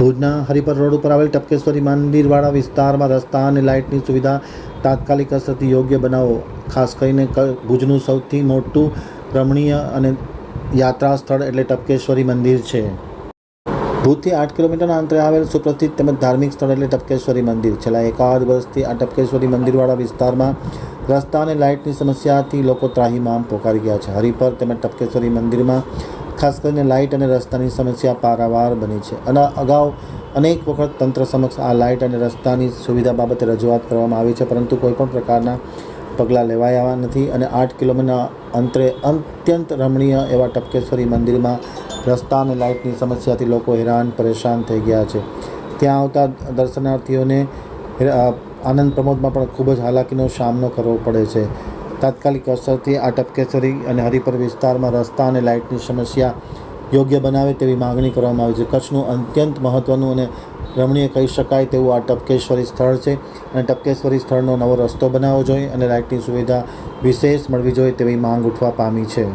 ભુજના હરિપર રોડ ઉપર આવેલ ટપકેશ્વરી મંદિરવાળા વિસ્તારમાં રસ્તા અને લાઇટની સુવિધા તાત્કાલિક અસરથી યોગ્ય બનાવો, ખાસ કરીને ભુજનું સૌથી મોટું રમણીય અને યાત્રા સ્થળ એટલે ટપકેશ્વરી મંદિર છે. ભુજથી આઠ કિલોમીટરના અંતરે આવેલ સુપ્રસિદ્ધ તેમજ ધાર્મિક સ્થળ એટલે ટપકેશ્વરી મંદિર. છેલ્લા એકાદ વર્ષથી આ ટપકેશ્વરી મંદિરવાળા વિસ્તારમાં રસ્તા અને લાઇટની સમસ્યાથી લોકો ત્રાહીમામ પોકારી ગયા છે. હરિપર તેમજ ટપકેશ્વરી મંદિરમાં ખાસ કરીને લાઇટ અને રસ્તાની સમસ્યા પારાવાર બની છે. અને અગાઉ અનેક વખત તંત્ર સમક્ષ આ લાઇટ અને રસ્તાની સુવિધા બાબતે રજૂઆત કરવામાં આવી છે, પરંતુ કોઈપણ પ્રકારના પગલાં લેવાયા નથી અને આઠ કિલોમીટરના અંતરે અત્યંત રમણીય એવા ટપકેશ્વરી મંદિરમાં રસ્તા અને લાઇટની સમસ્યાથી લોકો હેરાન પરેશાન થઈ ગયા છે. ત્યાં આવતા દર્શનાર્થીઓને આનંદ પ્રમોદમાં પણ ખૂબ જ હાલાકીનો સામનો કરવો પડે છે. તાત્કાલિક અસરથી આ ટપકેશ્વરી અને હરિપર વિસ્તારમાં રસ્તા અને લાઇટની સમસ્યા યોગ્ય બનાવે તેવી માગણી કરવામાં આવી છે. કચ્છનું અત્યંત મહત્ત્વનું અને રમણીય કહી શકાય તેવું આ ટપકેશ્વરી સ્થળ છે અને ટપકેશ્વરી સ્થળનો નવો રસ્તો બનાવવો જોઈએ અને લાઇટની સુવિધા વિશેષ મળવી જોઈએ તેવી માંગ ઉઠવા પામી છે.